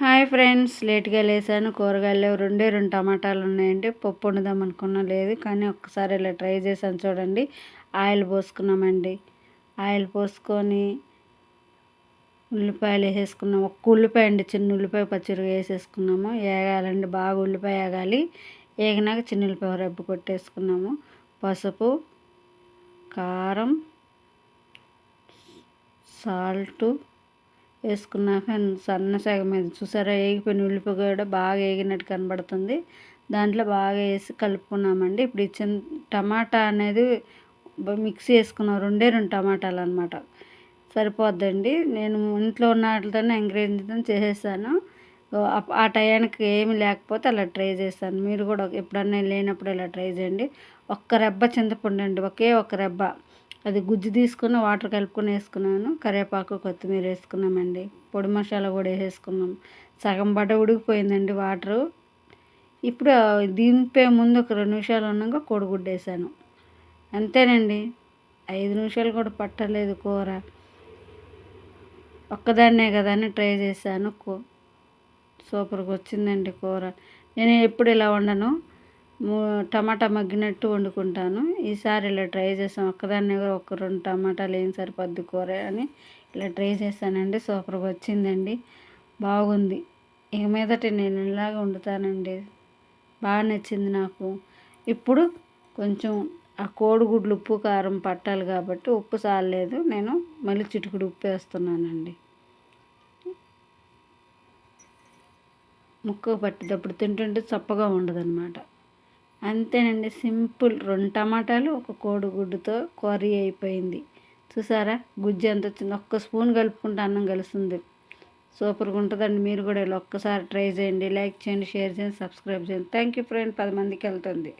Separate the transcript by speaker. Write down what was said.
Speaker 1: Hi friends లేట్గా లేసాను కూరగాయలు లేవు. రెండే రెండు టమాటాలు ఉన్నాయండి. పప్పు వండుదాం అనుకున్నా లేదు కానీ ఒక్కసారి ఇలా ట్రై చేశాను చూడండి. ఆయిల్ పోసుకున్నామండి. ఆయిల్ పోసుకొని ఉల్లిపాయలు వేసేసుకున్నాం. ఒక్క ఉల్లిపాయ అండి చిన్న ఉల్లిపాయ పచ్చిరగా వేసేసుకున్నాము. వేగాలండి బాగా ఉల్లిపాయ వేగాలి వేగినాక చిన్న ఉల్లిపాయ రబ్బు కొట్టేసుకున్నాము. పసుపు కారం సాల్టు వేసుకున్నాక సన్న సగ మీద చూసారా? వేగిపోయిన ఉల్లిపాయ కూడా బాగా వేగినట్టు కనబడుతుంది. దాంట్లో బాగా వేసి కలుపుకున్నామండి. ఇప్పుడు ఇచ్చిన టమాటా అనేది మిక్సీ వేసుకున్నాం రెండే రెండు టమాటాలు అనమాట సరిపోద్దండి. నేను ఇంట్లో ఉన్న వాటితోనే ఎంకరేజ్తో చేసేసాను ఆ టయానికి ఏమి లేకపోతే అలా ట్రై చేస్తాను. మీరు కూడా ఎప్పుడన్నా లేనప్పుడు ఇలా ట్రై చేయండి. ఒక్క రెబ్బ చింతపండు అండి. ఒకే ఒక రెబ్బ. అది గుజ్జు తీసుకుని వాటర్ కలుపుకొని వేసుకున్నాను. కరివేపాకు కొత్తిమీర వేసుకున్నామండి. పొడి మసాలా కూడా వేసేసుకున్నాం. సగం బట్ట ఉడికిపోయిందండి వాటరు. ఇప్పుడు దింపే ముందు ఒక రెండు నిమిషాలు ఉన్నాక కోడిగుడ్డు వేసాను అంతేనండి. ఐదు నిమిషాలు కూడా పట్టలేదు కూర. ఒక్కదాన్నే కదా అని ట్రై చేశాను. సూపర్గా వచ్చిందండి కూర. నేను ఎప్పుడు ఇలా వండను? టమాటా మగ్గినట్టు వండుకుంటాను. ఈసారి ఇలా ట్రై చేసాం. ఒక్కదాన్ని ఒక రెండు టమాటాలు ఏం సరిపోద్ది కూర అని ఇలా ట్రై చేశానండి. సూపర్గా వచ్చిందండి. బాగుంది. ఇక మీదట నేను ఇలాగ వండుతానండి. బాగా నచ్చింది నాకు. ఇప్పుడు కొంచెం ఆ కోడిగుడ్లు ఉప్పు కారం పట్టాలి కాబట్టి ఉప్పు చాలలేదు నేను మళ్ళీ చిటుకుడు ఉప్పు వేస్తున్నానండి. ముక్క పట్టేటప్పుడు తింటుంటే చప్పగా ఉండదు అనమాట అంతేనండి. సింపుల్. రెండు టమాటాలు ఒక కోడిగుడ్డుతో కర్రీ అయిపోయింది. చూసారా? గుజ్జు ఎంత వచ్చింది. ఒక్క స్పూన్ కలుపుకుంటే అన్నం కలుస్తుంది. సూపర్గా ఉంటుందండి. మీరు కూడా ఇలా ఒక్కసారి ట్రై చేయండి. లైక్ చేయండి షేర్ చేయండి సబ్స్క్రైబ్ చేయండి. Thank you friend. పది మందికి వెళ్తుంది.